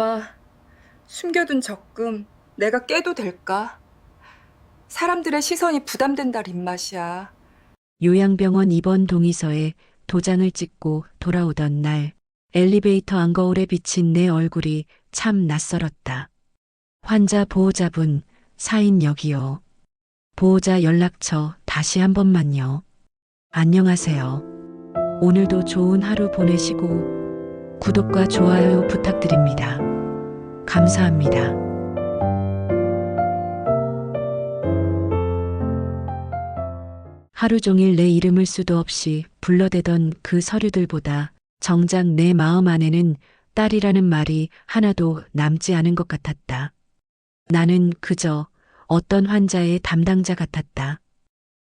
엄마, 숨겨둔 적금 내가 깨도 될까? 사람들의 시선이 부담된다 입맛이야. 요양병원 입원 동의서에 도장을 찍고 돌아오던 날 엘리베이터 안거울에 비친 내 얼굴이 참 낯설었다. 환자 보호자분 사인 여기요. 보호자 연락처 다시 한 번만요. 안녕하세요. 오늘도 좋은 하루 보내시고 구독과 좋아요 부탁드립니다. 감사합니다. 하루 종일 내 이름을 수도 없이 불러대던 그 서류들보다 정작 내 마음 안에는 딸이라는 말이 하나도 남지 않은 것 같았다. 나는 그저 어떤 환자의 담당자 같았다.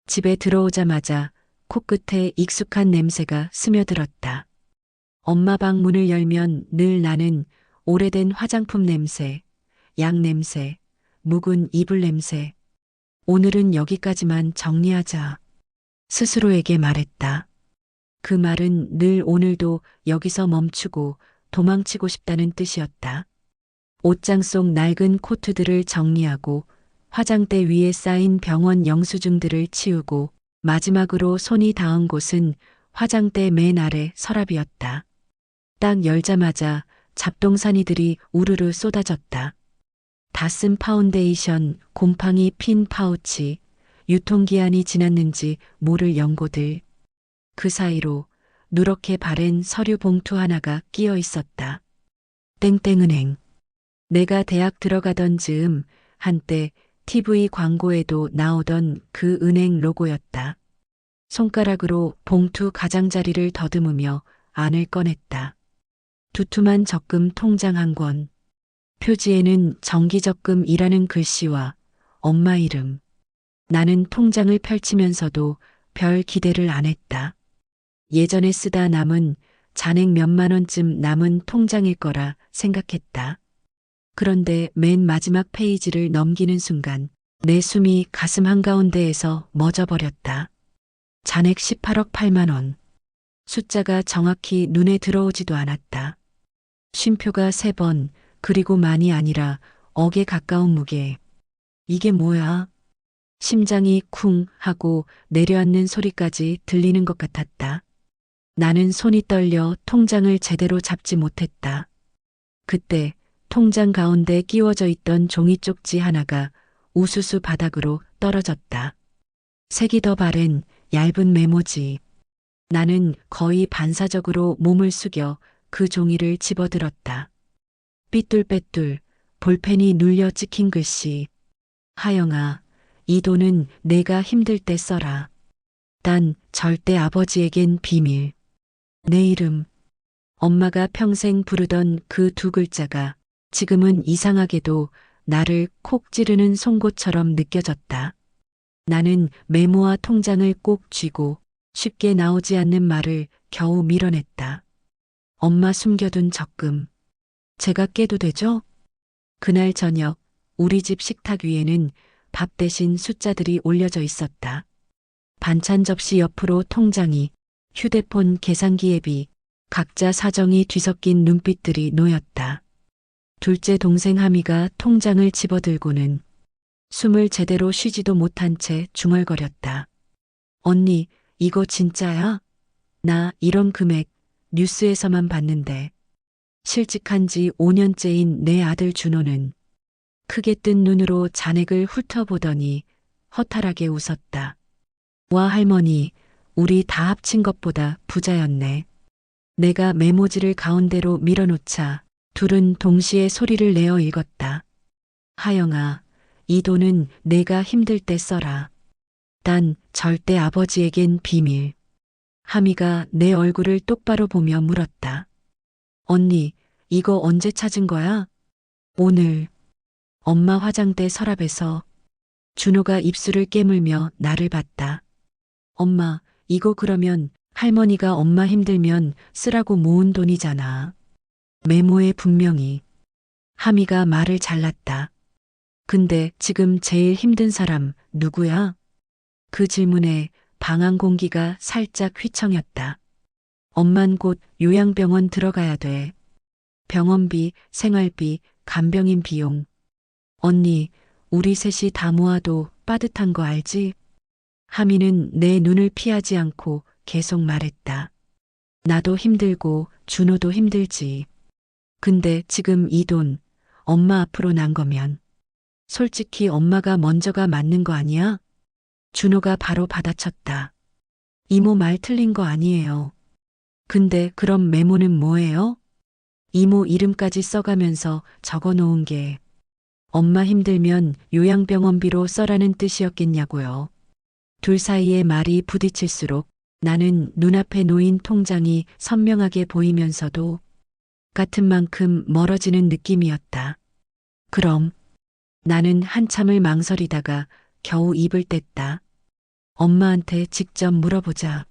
집에 들어오자마자 코끝에 익숙한 냄새가 스며들었다. 엄마 방 문을 열면 늘 나는 오래된 화장품 냄새, 약 냄새, 묵은 이불 냄새. 오늘은 여기까지만 정리하자. 스스로에게 말했다. 그 말은 늘 오늘도 여기서 멈추고 도망치고 싶다는 뜻이었다. 옷장 속 낡은 코트들을 정리하고 화장대 위에 쌓인 병원 영수증들을 치우고 마지막으로 손이 닿은 곳은 화장대 맨 아래 서랍이었다. 딱 열자마자 잡동사니들이 우르르 쏟아졌다. 다 쓴 파운데이션, 곰팡이 핀 파우치, 유통기한이 지났는지 모를 연고들. 그 사이로 누렇게 바랜 서류 봉투 하나가 끼어 있었다. 땡땡은행. 내가 대학 들어가던 즈음 한때 TV 광고에도 나오던 그 은행 로고였다. 손가락으로 봉투 가장자리를 더듬으며 안을 꺼냈다. 두툼한 적금 통장 한 권. 표지에는 정기적금이라는 글씨와 엄마 이름. 나는 통장을 펼치면서도 별 기대를 안 했다. 예전에 쓰다 남은 잔액 몇만 원쯤 남은 통장일 거라 생각했다. 그런데 맨 마지막 페이지를 넘기는 순간 내 숨이 가슴 한가운데에서 멎어버렸다. 잔액 18억 8만 원. 숫자가 정확히 눈에 들어오지도 않았다. 쉼표가 세 번, 그리고 많이 아니라 억에 가까운 무게. 이게 뭐야? 심장이 쿵 하고 내려앉는 소리까지 들리는 것 같았다. 나는 손이 떨려 통장을 제대로 잡지 못했다. 그때 통장 가운데 끼워져 있던 종이 쪽지 하나가 우수수 바닥으로 떨어졌다. 색이 더 바랜 얇은 메모지. 나는 거의 반사적으로 몸을 숙여 그 종이를 집어들었다. 삐뚤빼뚤 볼펜이 눌려 찍힌 글씨. 하영아, 이 돈은 내가 힘들 때 써라. 단 절대 아버지에겐 비밀. 내 이름. 엄마가 평생 부르던 그 두 글자가 지금은 이상하게도 나를 콕 찌르는 송곳처럼 느껴졌다. 나는 메모와 통장을 꼭 쥐고 쉽게 나오지 않는 말을 겨우 밀어냈다. 엄마 숨겨둔 적금. 제가 깨도 되죠? 그날 저녁 우리 집 식탁 위에는 밥 대신 숫자들이 올려져 있었다. 반찬 접시 옆으로 통장이, 휴대폰 계산기 앱이, 각자 사정이 뒤섞인 눈빛들이 놓였다. 둘째 동생 하미가 통장을 집어들고는 숨을 제대로 쉬지도 못한 채 중얼거렸다. 언니, 이거 진짜야? 나 이런 금액 뉴스에서만 봤는데. 실직한 지 5년째인 내 아들 준호는 크게 뜬 눈으로 잔액을 훑어보더니 허탈하게 웃었다. 와 할머니, 우리 다 합친 것보다 부자였네. 내가 메모지를 가운데로 밀어놓자 둘은 동시에 소리를 내어 읽었다. 하영아, 이 돈은 내가 힘들 때 써라. 단 절대 아버지에겐 비밀. 하미가 내 얼굴을 똑바로 보며 물었다. 언니, 이거 언제 찾은 거야? 오늘. 엄마 화장대 서랍에서 준호가 입술을 깨물며 나를 봤다. 엄마, 이거 그러면 할머니가 엄마 힘들면 쓰라고 모은 돈이잖아. 메모에 분명히 하미가 말을 잘랐다. 근데 지금 제일 힘든 사람 누구야? 그 질문에 방안 공기가 살짝 휘청였다. 엄만 곧 요양병원 들어가야 돼. 병원비, 생활비, 간병인 비용. 언니, 우리 셋이 다 모아도 빠듯한 거 알지? 하미는 내 눈을 피하지 않고 계속 말했다. 나도 힘들고 준호도 힘들지. 근데 지금 이 돈 엄마 앞으로 난 거면 솔직히 엄마가 먼저가 맞는 거 아니야? 준호가 바로 받아쳤다. 이모 말 틀린 거 아니에요. 근데 그럼 메모는 뭐예요? 이모 이름까지 써가면서 적어 놓은 게 엄마 힘들면 요양병원비로 써라는 뜻이었겠냐고요. 둘 사이의 말이 부딪힐수록 나는 눈앞에 놓인 통장이 선명하게 보이면서도 같은 만큼 멀어지는 느낌이었다. 그럼 나는 한참을 망설이다가 겨우 입을 뗐다. 엄마한테 직접 물어보자.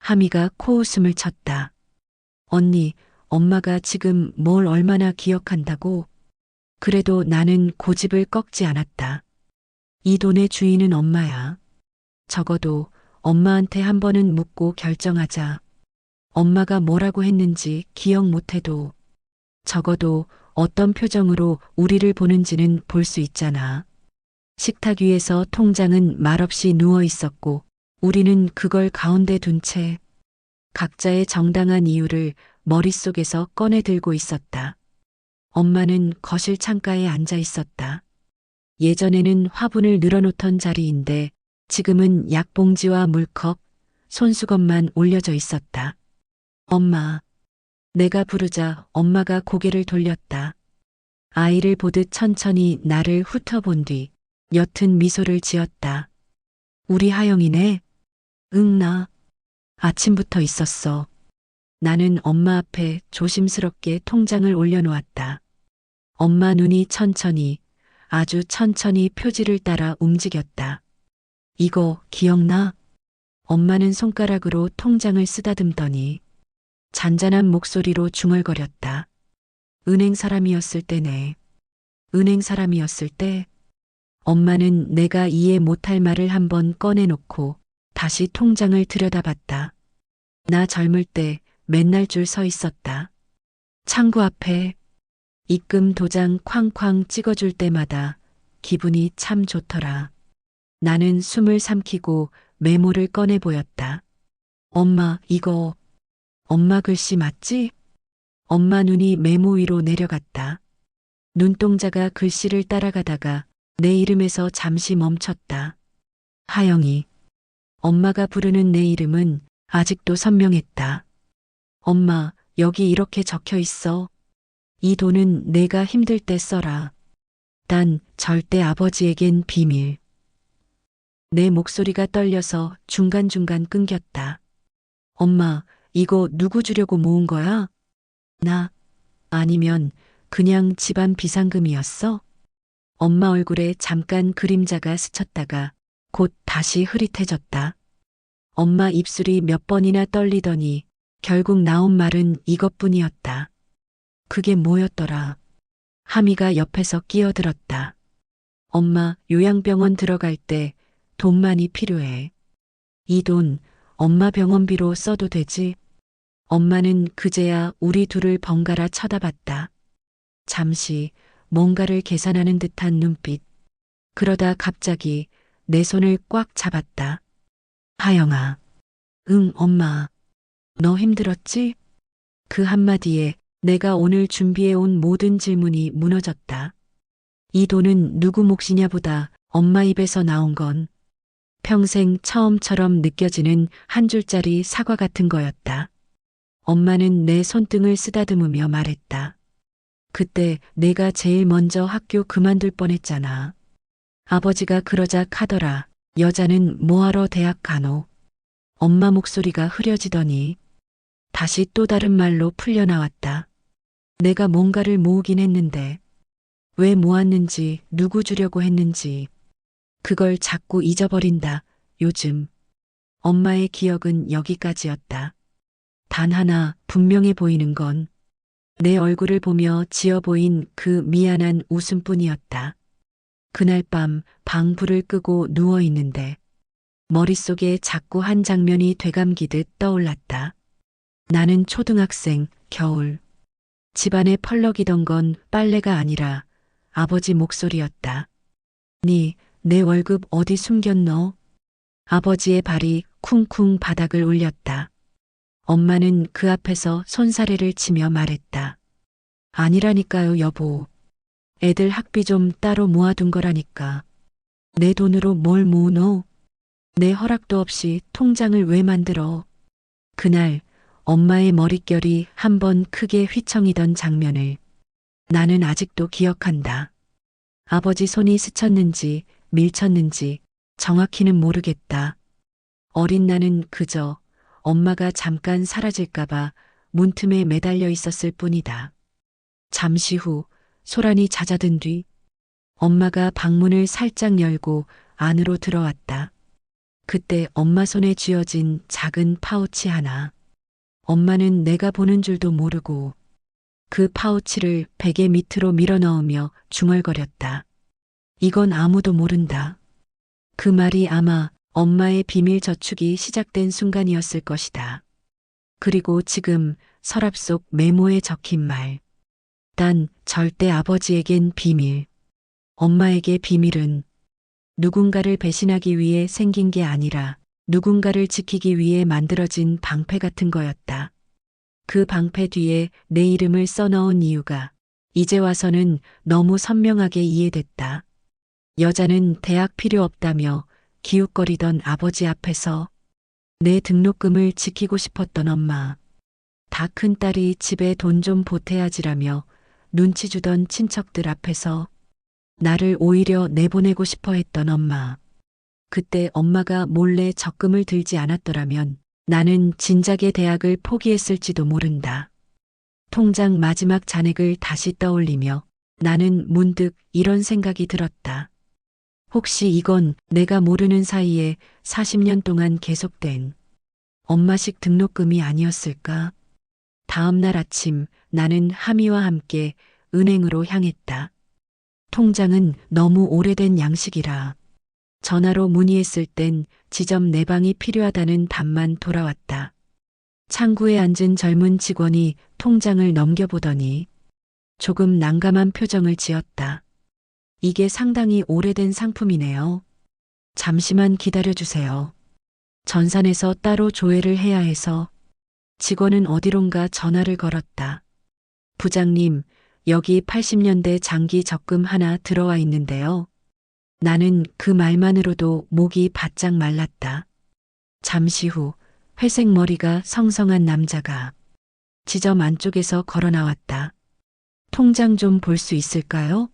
하미가 코웃음을 쳤다. 언니, 엄마가 지금 뭘 얼마나 기억한다고? 그래도 나는 고집을 꺾지 않았다. 이 돈의 주인은 엄마야. 적어도 엄마한테 한 번은 묻고 결정하자. 엄마가 뭐라고 했는지 기억 못해도 적어도 어떤 표정으로 우리를 보는지는 볼 수 있잖아. 식탁 위에서 통장은 말없이 누워 있었고 우리는 그걸 가운데 둔 채 각자의 정당한 이유를 머릿속에서 꺼내 들고 있었다. 엄마는 거실 창가에 앉아 있었다. 예전에는 화분을 늘어놓던 자리인데 지금은 약봉지와 물컵, 손수건만 올려져 있었다. 엄마. 내가 부르자 엄마가 고개를 돌렸다. 아이를 보듯 천천히 나를 훑어본 뒤 옅은 미소를 지었다. 우리 하영이네? 응, 나. 아침부터 있었어. 나는 엄마 앞에 조심스럽게 통장을 올려놓았다. 엄마 눈이 천천히, 아주 천천히 표지를 따라 움직였다. 이거 기억나? 엄마는 손가락으로 통장을 쓰다듬더니 잔잔한 목소리로 중얼거렸다. 은행 사람이었을 때네. 은행 사람이었을 때 엄마는 내가 이해 못할 말을 한번 꺼내놓고 다시 통장을 들여다봤다. 나 젊을 때 맨날 줄 서 있었다. 창구 앞에 입금 도장 쾅쾅 찍어줄 때마다 기분이 참 좋더라. 나는 숨을 삼키고 메모를 꺼내 보였다. 엄마, 이거 엄마 글씨 맞지? 엄마 눈이 메모 위로 내려갔다. 눈동자가 글씨를 따라가다가 내 이름에서 잠시 멈췄다. 하영이. 엄마가 부르는 내 이름은 아직도 선명했다. 엄마, 여기 이렇게 적혀 있어. 이 돈은 내가 힘들 때 써라. 단 절대 아버지에겐 비밀. 내 목소리가 떨려서 중간중간 끊겼다. 엄마, 이거 누구 주려고 모은 거야? 나, 아니면 그냥 집안 비상금이었어? 엄마 얼굴에 잠깐 그림자가 스쳤다가 곧 다시 흐릿해졌다. 엄마 입술이 몇 번이나 떨리더니 결국 나온 말은 이것뿐이었다. 그게 뭐였더라? 하미가 옆에서 끼어들었다. 엄마 요양병원 들어갈 때 돈 많이 필요해. 이 돈 엄마 병원비로 써도 되지? 엄마는 그제야 우리 둘을 번갈아 쳐다봤다. 잠시 뭔가를 계산하는 듯한 눈빛. 그러다 갑자기 내 손을 꽉 잡았다. 하영아. 응, 엄마. 너 힘들었지? 그 한마디에 내가 오늘 준비해온 모든 질문이 무너졌다. 이 돈은 누구 몫이냐 보다 엄마 입에서 나온 건 평생 처음처럼 느껴지는 한 줄짜리 사과 같은 거였다. 엄마는 내 손등을 쓰다듬으며 말했다. 그때 내가 제일 먼저 학교 그만둘 뻔했잖아. 아버지가 그러자 카더라. 여자는 뭐하러 대학 가노? 엄마 목소리가 흐려지더니 다시 또 다른 말로 풀려나왔다. 내가 뭔가를 모으긴 했는데 왜 모았는지 누구 주려고 했는지 그걸 자꾸 잊어버린다. 요즘 엄마의 기억은 여기까지였다. 단 하나 분명해 보이는 건 내 얼굴을 보며 지어 보인 그 미안한 웃음뿐이었다. 그날 밤 방 불을 끄고 누워 있는데 머릿속에 자꾸 한 장면이 되감기듯 떠올랐다. 나는 초등학생, 겨울. 집안에 펄럭이던 건 빨래가 아니라 아버지 목소리였다. 니, 내 월급 어디 숨겼노? 아버지의 발이 쿵쿵 바닥을 울렸다. 엄마는 그 앞에서 손사래를 치며 말했다. 아니라니까요, 여보. 애들 학비 좀 따로 모아둔 거라니까. 내 돈으로 뭘 모으노? 내 허락도 없이 통장을 왜 만들어? 그날 엄마의 머릿결이 한 번 크게 휘청이던 장면을 나는 아직도 기억한다. 아버지 손이 스쳤는지 밀쳤는지 정확히는 모르겠다. 어린 나는 그저 엄마가 잠깐 사라질까봐 문틈에 매달려 있었을 뿐이다. 잠시 후 소란이 잦아든 뒤 엄마가 방문을 살짝 열고 안으로 들어왔다. 그때 엄마 손에 쥐어진 작은 파우치 하나. 엄마는 내가 보는 줄도 모르고 그 파우치를 베개 밑으로 밀어 넣으며 중얼거렸다. 이건 아무도 모른다. 그 말이 아마 엄마의 비밀 저축이 시작된 순간이었을 것이다. 그리고 지금 서랍 속 메모에 적힌 말. 단 절대 아버지에겐 비밀. 엄마에게 비밀은 누군가를 배신하기 위해 생긴 게 아니라 누군가를 지키기 위해 만들어진 방패 같은 거였다. 그 방패 뒤에 내 이름을 써넣은 이유가 이제 와서는 너무 선명하게 이해됐다. 여자는 대학 필요 없다며 기웃거리던 아버지 앞에서 내 등록금을 지키고 싶었던 엄마. 다 큰 딸이 집에 돈 좀 보태야지라며 눈치 주던 친척들 앞에서 나를 오히려 내보내고 싶어 했던 엄마. 그때 엄마가 몰래 적금을 들지 않았더라면 나는 진작에 대학을 포기했을지도 모른다. 통장 마지막 잔액을 다시 떠올리며 나는 문득 이런 생각이 들었다. 혹시 이건 내가 모르는 사이에 40년 동안 계속된 엄마식 등록금이 아니었을까? 다음 날 아침 나는 하미와 함께 은행으로 향했다. 통장은 너무 오래된 양식이라 전화로 문의했을 땐 지점 내방이 필요하다는 답만 돌아왔다. 창구에 앉은 젊은 직원이 통장을 넘겨보더니 조금 난감한 표정을 지었다. 이게 상당히 오래된 상품이네요. 잠시만 기다려주세요. 전산에서 따로 조회를 해야 해서 직원은 어디론가 전화를 걸었다. 부장님, 여기 80년대 장기 적금 하나 들어와 있는데요. 나는 그 말만으로도 목이 바짝 말랐다. 잠시 후 회색 머리가 성성한 남자가 지점 안쪽에서 걸어 나왔다. 통장 좀 볼 수 있을까요?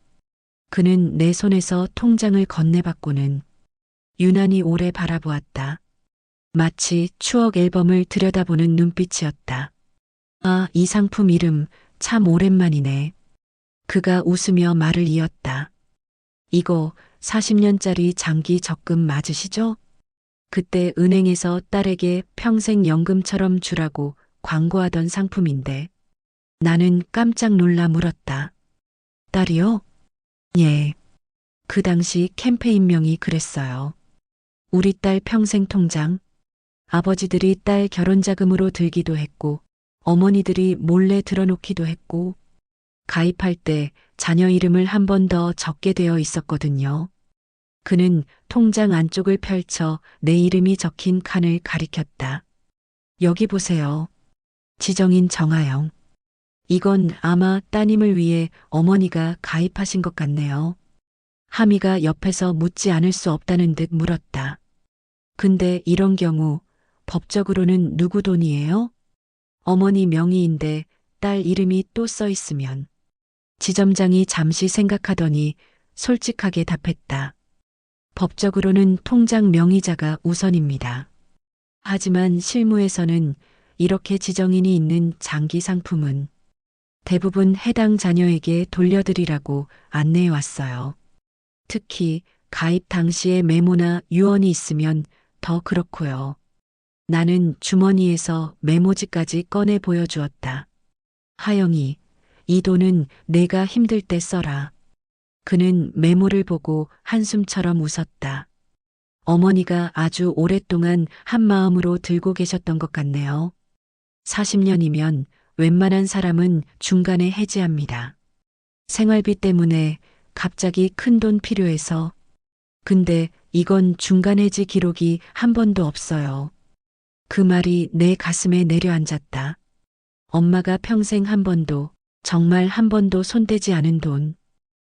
그는 내 손에서 통장을 건네받고는 유난히 오래 바라보았다. 마치 추억 앨범을 들여다보는 눈빛이었다. 아, 이 상품 이름 참 오랜만이네. 그가 웃으며 말을 이었다. 이거 40년짜리 장기 적금 맞으시죠? 그때 은행에서 딸에게 평생 연금처럼 주라고 광고하던 상품인데 나는 깜짝 놀라 물었다. 딸이요? 예. 그 당시 캠페인명이 그랬어요. 우리 딸 평생 통장. 아버지들이 딸 결혼 자금으로 들기도 했고 어머니들이 몰래 들어놓기도 했고 가입할 때 자녀 이름을 한 번 더 적게 되어 있었거든요. 그는 통장 안쪽을 펼쳐 내 이름이 적힌 칸을 가리켰다. 여기 보세요. 지정인 정하영. 이건 아마 따님을 위해 어머니가 가입하신 것 같네요. 하미가 옆에서 묻지 않을 수 없다는 듯 물었다. 근데 이런 경우 법적으로는 누구 돈이에요? 어머니 명의인데 딸 이름이 또 써 있으면. 지점장이 잠시 생각하더니 솔직하게 답했다. 법적으로는 통장 명의자가 우선입니다. 하지만 실무에서는 이렇게 지정인이 있는 장기 상품은 대부분 해당 자녀에게 돌려드리라고 안내해 왔어요. 특히 가입 당시에 메모나 유언이 있으면 더 그렇고요. 나는 주머니에서 메모지까지 꺼내 보여주었다. 하영이, 이 돈은 내가 힘들 때 써라. 그는 메모를 보고 한숨처럼 웃었다. 어머니가 아주 오랫동안 한 마음으로 들고 계셨던 것 같네요. 40년이면 웬만한 사람은 중간에 해지합니다. 생활비 때문에 갑자기 큰 돈 필요해서. 근데 이건 중간 해지 기록이 한 번도 없어요. 그 말이 내 가슴에 내려앉았다. 엄마가 평생 한 번도, 정말 한 번도 손대지 않은 돈.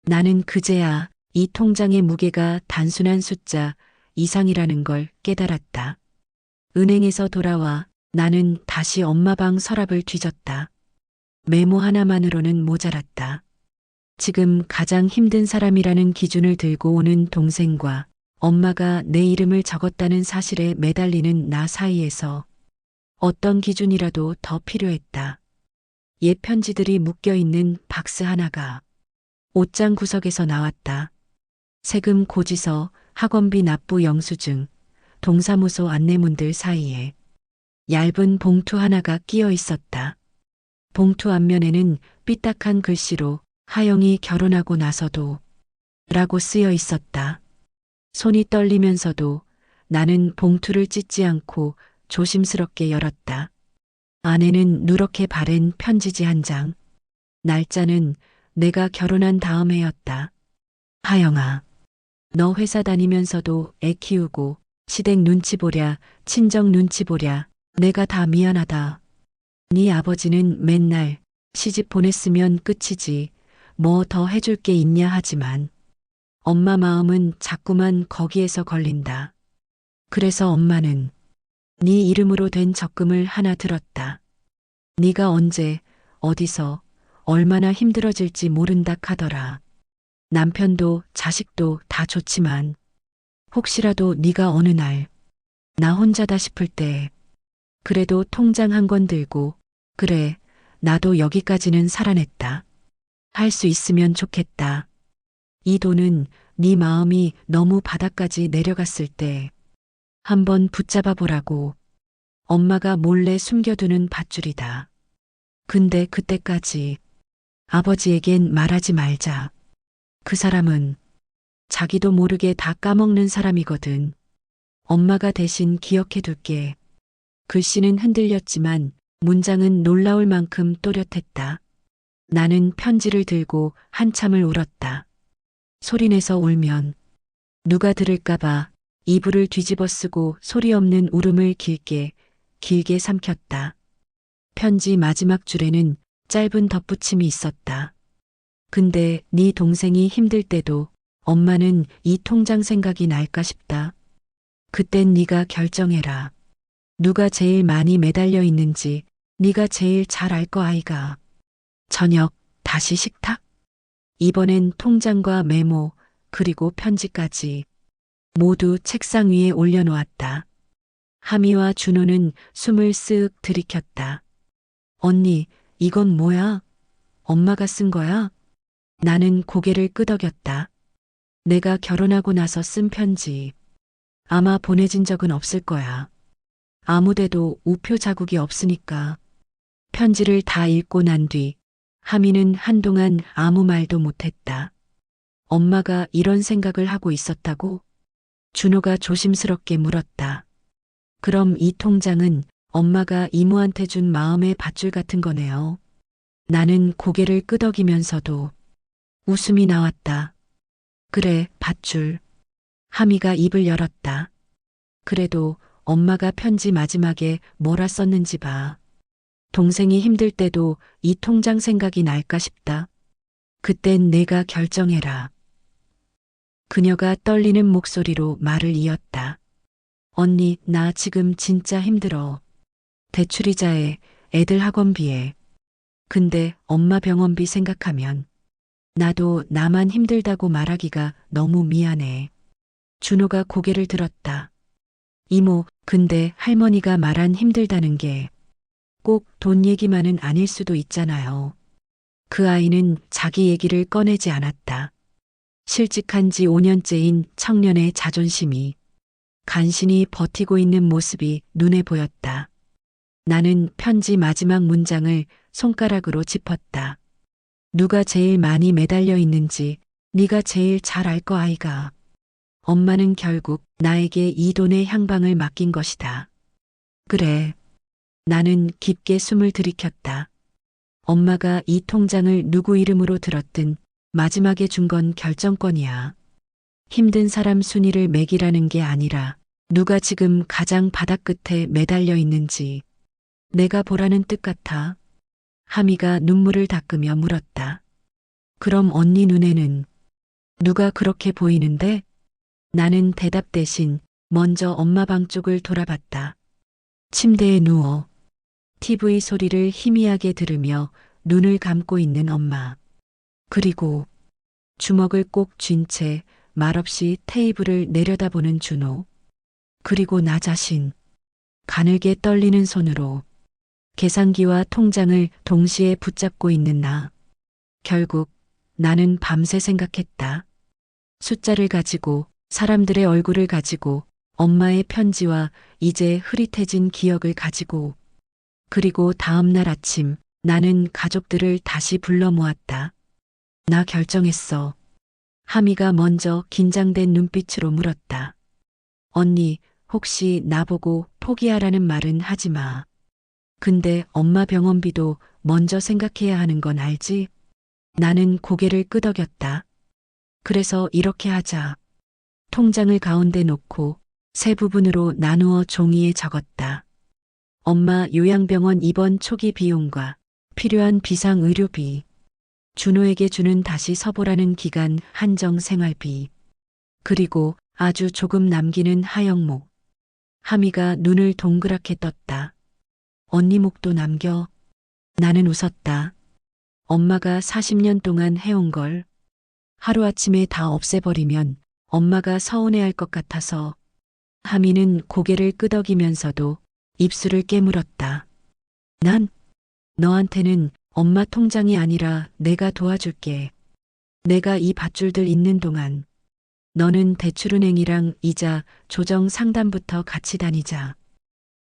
나는 그제야 이 통장의 무게가 단순한 숫자 이상이라는 걸 깨달았다. 은행에서 돌아와 나는 다시 엄마 방 서랍을 뒤졌다. 메모 하나만으로는 모자랐다. 지금 가장 힘든 사람이라는 기준을 들고 오는 동생과 엄마가 내 이름을 적었다는 사실에 매달리는 나 사이에서 어떤 기준이라도 더 필요했다. 옛 편지들이 묶여 있는 박스 하나가 옷장 구석에서 나왔다. 세금 고지서, 학원비 납부 영수증, 동사무소 안내문들 사이에 얇은 봉투 하나가 끼어 있었다. 봉투 앞면에는 삐딱한 글씨로 하영이 결혼하고 나서도 라고 쓰여 있었다. 손이 떨리면서도 나는 봉투를 찢지 않고 조심스럽게 열었다. 안에는 누렇게 바랜 편지지 한 장. 날짜는 내가 결혼한 다음 해였다. 하영아, 너 회사 다니면서도 애 키우고 시댁 눈치 보랴, 친정 눈치 보랴, 내가 다 미안하다. 네 아버지는 맨날 시집 보냈으면 끝이지, 뭐 더 해줄 게 있냐 하지만 엄마 마음은 자꾸만 거기에서 걸린다. 그래서 엄마는 네 이름으로 된 적금을 하나 들었다. 네가 언제, 어디서, 얼마나 힘들어질지 모른다 하더라. 남편도 자식도 다 좋지만 혹시라도 네가 어느 날 나 혼자다 싶을 때 그래도 통장 한 권 들고 그래 나도 여기까지는 살아냈다. 할 수 있으면 좋겠다. 이 돈은 네 마음이 너무 바닥까지 내려갔을 때 한번 붙잡아 보라고 엄마가 몰래 숨겨두는 밧줄이다. 근데 그때까지 아버지에겐 말하지 말자. 그 사람은 자기도 모르게 다 까먹는 사람이거든. 엄마가 대신 기억해 둘게. 글씨는 흔들렸지만 문장은 놀라울 만큼 또렷했다. 나는 편지를 들고 한참을 울었다. 소리내서 울면 누가 들을까봐 이불을 뒤집어 쓰고 소리 없는 울음을 길게, 길게 삼켰다. 편지 마지막 줄에는 짧은 덧붙임이 있었다. 근데 네 동생이 힘들 때도 엄마는 이 통장 생각이 날까 싶다. 그땐 네가 결정해라. 누가 제일 많이 매달려 있는지 네가 제일 잘 알 거 아이가. 저녁 다시 식탁? 이번엔 통장과 메모 그리고 편지까지 모두 책상 위에 올려놓았다. 하미와 준호는 숨을 쓱 들이켰다. 언니, 이건 뭐야? 엄마가 쓴 거야? 나는 고개를 끄덕였다. 내가 결혼하고 나서 쓴 편지. 아마 보내진 적은 없을 거야. 아무데도 우표 자국이 없으니까. 편지를 다 읽고 난 뒤, 하미는 한동안 아무 말도 못했다. 엄마가 이런 생각을 하고 있었다고? 준호가 조심스럽게 물었다. 그럼 이 통장은 엄마가 이모한테 준 마음의 밧줄 같은 거네요. 나는 고개를 끄덕이면서도 웃음이 나왔다. 그래, 밧줄. 하미가 입을 열었다. 그래도 엄마가 편지 마지막에 뭐라 썼는지 봐. 동생이 힘들 때도 이 통장 생각이 날까 싶다. 그땐 내가 결정해라. 그녀가 떨리는 목소리로 말을 이었다. 언니, 나 지금 진짜 힘들어. 대출이자에 애들 학원비에. 근데 엄마 병원비 생각하면 나도 나만 힘들다고 말하기가 너무 미안해. 준호가 고개를 들었다. 이모, 근데 할머니가 말한 힘들다는 게 꼭 돈 얘기만은 아닐 수도 있잖아요. 그 아이는 자기 얘기를 꺼내지 않았다. 실직한 지 5년째인 청년의 자존심이 간신히 버티고 있는 모습이 눈에 보였다. 나는 편지 마지막 문장을 손가락으로 짚었다. 누가 제일 많이 매달려 있는지 네가 제일 잘 알 거 아이가. 엄마는 결국 나에게 이 돈의 향방을 맡긴 것이다. 그래. 나는 깊게 숨을 들이켰다. 엄마가 이 통장을 누구 이름으로 들었든 마지막에 준 건 결정권이야. 힘든 사람 순위를 매기라는 게 아니라 누가 지금 가장 바닥 끝에 매달려 있는지 내가 보라는 뜻 같아. 하미가 눈물을 닦으며 물었다. 그럼 언니 눈에는 누가 그렇게 보이는데? 나는 대답 대신 먼저 엄마 방 쪽을 돌아봤다. 침대에 누워 TV 소리를 희미하게 들으며 눈을 감고 있는 엄마. 그리고 주먹을 꼭 쥔 채 말없이 테이블을 내려다보는 준호. 그리고 나 자신. 가늘게 떨리는 손으로 계산기와 통장을 동시에 붙잡고 있는 나. 결국 나는 밤새 생각했다. 숫자를 가지고 사람들의 얼굴을 가지고 엄마의 편지와 이제 흐릿해진 기억을 가지고 그리고 다음 날 아침 나는 가족들을 다시 불러 모았다. 나 결정했어. 하미가 먼저 긴장된 눈빛으로 물었다. 언니, 혹시 나보고 포기하라는 말은 하지 마. 근데 엄마 병원비도 먼저 생각해야 하는 건 알지? 나는 고개를 끄덕였다. 그래서 이렇게 하자. 통장을 가운데 놓고 세 부분으로 나누어 종이에 적었다. 엄마 요양병원 입원 초기 비용과 필요한 비상 의료비. 준호에게 주는 다시 서보라는 기간 한정 생활비. 그리고 아주 조금 남기는 하영목. 하미가 눈을 동그랗게 떴다. 언니 목도 남겨. 나는 웃었다. 엄마가 40년 동안 해온 걸 하루아침에 다 없애버리면 엄마가 서운해할 것 같아서 하미는 고개를 끄덕이면서도 입술을 깨물었다. 난 너한테는 엄마 통장이 아니라 내가 도와줄게. 내가 이 밧줄들 있는 동안 너는 대출은행이랑 이자 조정 상담부터 같이 다니자.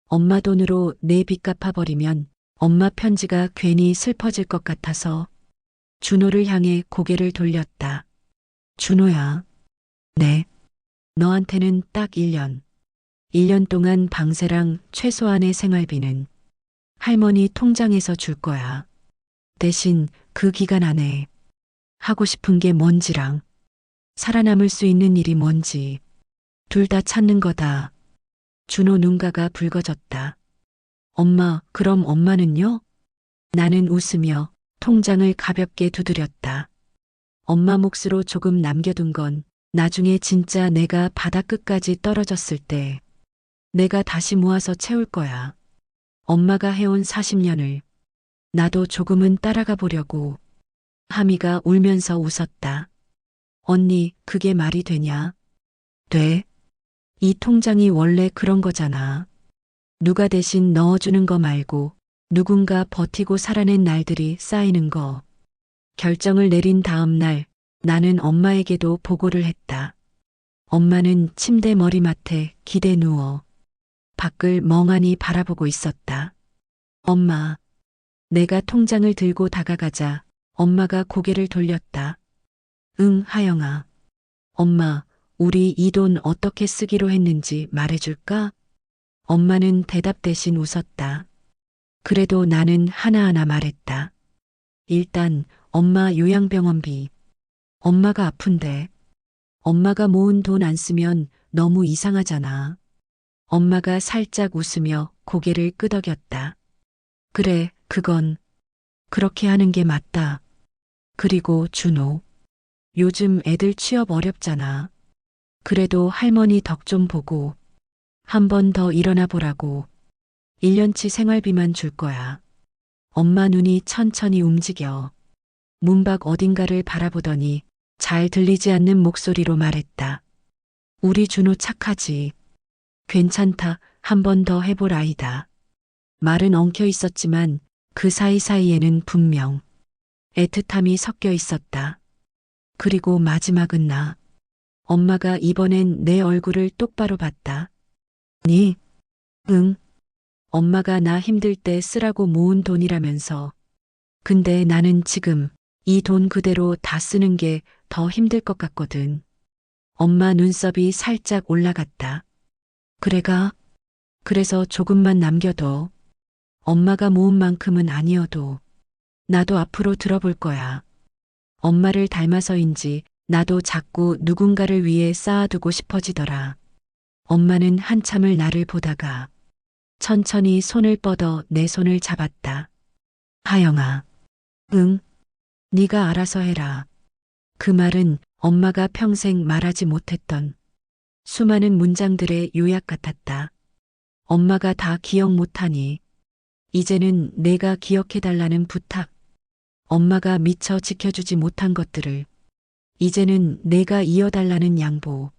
엄마 돈으로 내 빚 갚아버리면 엄마 편지가 괜히 슬퍼질 것 같아서 준호를 향해 고개를 돌렸다. 준호야. 네. 너한테는 딱 1년. 1년 동안 방세랑 최소한의 생활비는 할머니 통장에서 줄 거야. 대신 그 기간 안에 하고 싶은 게 뭔지랑 살아남을 수 있는 일이 뭔지 둘 다 찾는 거다. 준호 눈가가 붉어졌다. 엄마, 그럼 엄마는요? 나는 웃으며 통장을 가볍게 두드렸다. 엄마 몫으로 조금 남겨둔 건 나중에 진짜 내가 바닥 끝까지 떨어졌을 때 내가 다시 모아서 채울 거야. 엄마가 해온 40년을 나도 조금은 따라가 보려고. 하미가 울면서 웃었다. 언니, 그게 말이 되냐? 돼. 이 통장이 원래 그런 거잖아. 누가 대신 넣어주는 거 말고 누군가 버티고 살아낸 날들이 쌓이는 거. 결정을 내린 다음 날 나는 엄마에게도 보고를 했다. 엄마는 침대 머리맡에 기대 누워 밖을 멍하니 바라보고 있었다. 엄마, 내가 통장을 들고 다가가자 엄마가 고개를 돌렸다. 응, 하영아. 엄마, 우리 이 돈 어떻게 쓰기로 했는지 말해줄까? 엄마는 대답 대신 웃었다. 그래도 나는 하나하나 말했다. 일단 엄마 요양병원비. 엄마가 아픈데. 엄마가 모은 돈 안 쓰면 너무 이상하잖아. 엄마가 살짝 웃으며 고개를 끄덕였다. 그래, 그건 그렇게 하는 게 맞다. 그리고 준호. 요즘 애들 취업 어렵잖아. 그래도 할머니 덕 좀 보고 한 번 더 일어나 보라고 1년치 생활비만 줄 거야. 엄마 눈이 천천히 움직여 문밖 어딘가를 바라보더니 잘 들리지 않는 목소리로 말했다. 우리 준호 착하지. 괜찮다. 한 번 더 해볼 아이다. 말은 엉켜 있었지만 그 사이사이에는 분명 애틋함이 섞여 있었다. 그리고 마지막은 나. 엄마가 이번엔 내 얼굴을 똑바로 봤다. 니? 응. 엄마가 나 힘들 때 쓰라고 모은 돈이라면서. 근데 나는 지금 이 돈 그대로 다 쓰는 게 더 힘들 것 같거든. 엄마 눈썹이 살짝 올라갔다. 그래가? 그래서 조금만 남겨둬. 엄마가 모은 만큼은 아니어도 나도 앞으로 들어볼 거야. 엄마를 닮아서인지 나도 자꾸 누군가를 위해 쌓아두고 싶어지더라. 엄마는 한참을 나를 보다가 천천히 손을 뻗어 내 손을 잡았다. 하영아. 응. 네가 알아서 해라. 그 말은 엄마가 평생 말하지 못했던 수많은 문장들의 요약 같았다. 엄마가 다 기억 못하니 이제는 내가 기억해달라는 부탁. 엄마가 미처 지켜주지 못한 것들을 이제는 내가 이어달라는 양보.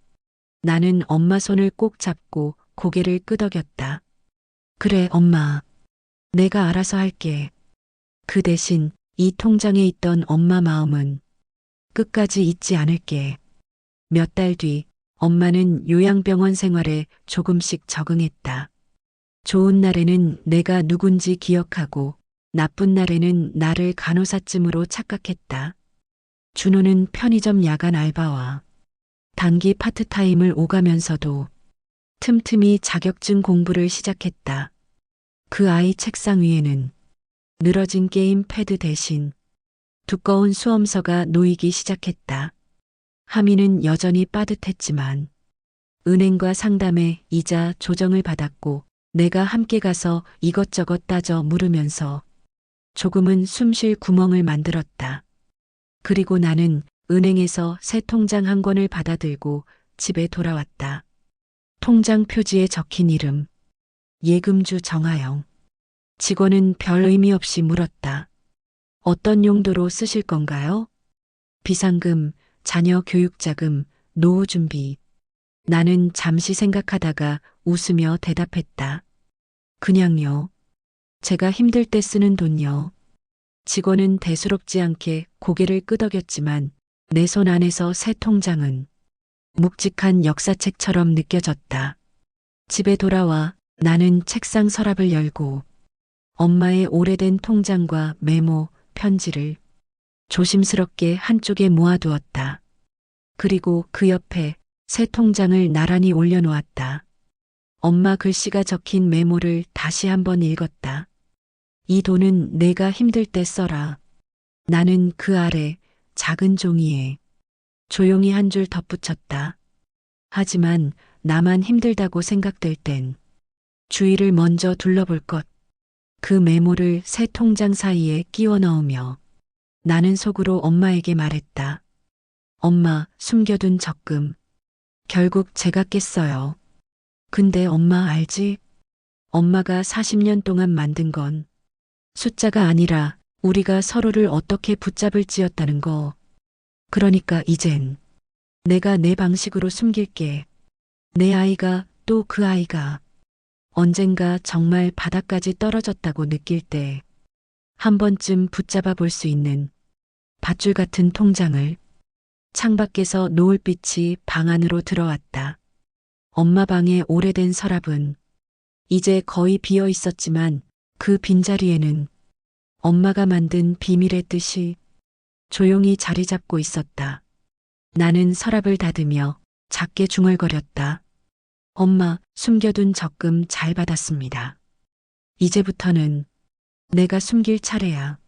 나는 엄마 손을 꼭 잡고 고개를 끄덕였다. 그래, 엄마. 내가 알아서 할게. 그 대신 이 통장에 있던 엄마 마음은 끝까지 잊지 않을게. 몇 달 뒤 엄마는 요양병원 생활에 조금씩 적응했다. 좋은 날에는 내가 누군지 기억하고 나쁜 날에는 나를 간호사쯤으로 착각했다. 준호는 편의점 야간 알바와 단기 파트타임을 오가면서도 틈틈이 자격증 공부를 시작했다. 그 아이 책상 위에는 늘어진 게임 패드 대신 두꺼운 수험서가 놓이기 시작했다. 하미는 여전히 빠듯했지만 은행과 상담에 이자 조정을 받았고 내가 함께 가서 이것저것 따져 물으면서 조금은 숨쉴 구멍을 만들었다. 그리고 나는 은행에서 새 통장 한 권을 받아들고 집에 돌아왔다. 통장 표지에 적힌 이름. 예금주 정하영. 직원은 별 의미 없이 물었다. 어떤 용도로 쓰실 건가요? 비상금, 자녀 교육자금, 노후 준비. 나는 잠시 생각하다가 웃으며 대답했다. 그냥요. 제가 힘들 때 쓰는 돈요. 직원은 대수롭지 않게 고개를 끄덕였지만 내 손 안에서 새 통장은 묵직한 역사책처럼 느껴졌다. 집에 돌아와 나는 책상 서랍을 열고 엄마의 오래된 통장과 메모, 편지를 조심스럽게 한쪽에 모아두었다. 그리고 그 옆에 새 통장을 나란히 올려놓았다. 엄마 글씨가 적힌 메모를 다시 한번 읽었다. 이 돈은 내가 힘들 때 써라. 나는 그 아래 작은 종이에 조용히 한 줄 덧붙였다. 하지만 나만 힘들다고 생각될 땐 주위를 먼저 둘러볼 것. 그 메모를 새 통장 사이에 끼워 넣으며 나는 속으로 엄마에게 말했다. 엄마, 숨겨둔 적금. 결국 제가 깼어요. 근데 엄마 알지? 엄마가 40년 동안 만든 건 숫자가 아니라 우리가 서로를 어떻게 붙잡을지였다는 거. 그러니까 이젠 내가 내 방식으로 숨길게. 내 아이가 또 그 아이가 언젠가 정말 바닥까지 떨어졌다고 느낄 때 한 번쯤 붙잡아 볼 수 있는 밧줄 같은 통장을 창밖에서 노을빛이 방 안으로 들어왔다. 엄마 방의 오래된 서랍은 이제 거의 비어 있었지만 그 빈자리에는 엄마가 만든 비밀의 뜻이 조용히 자리 잡고 있었다. 나는 서랍을 닫으며 작게 중얼거렸다. 엄마, 숨겨둔 적금 잘 받았습니다. 이제부터는 내가 숨길 차례야.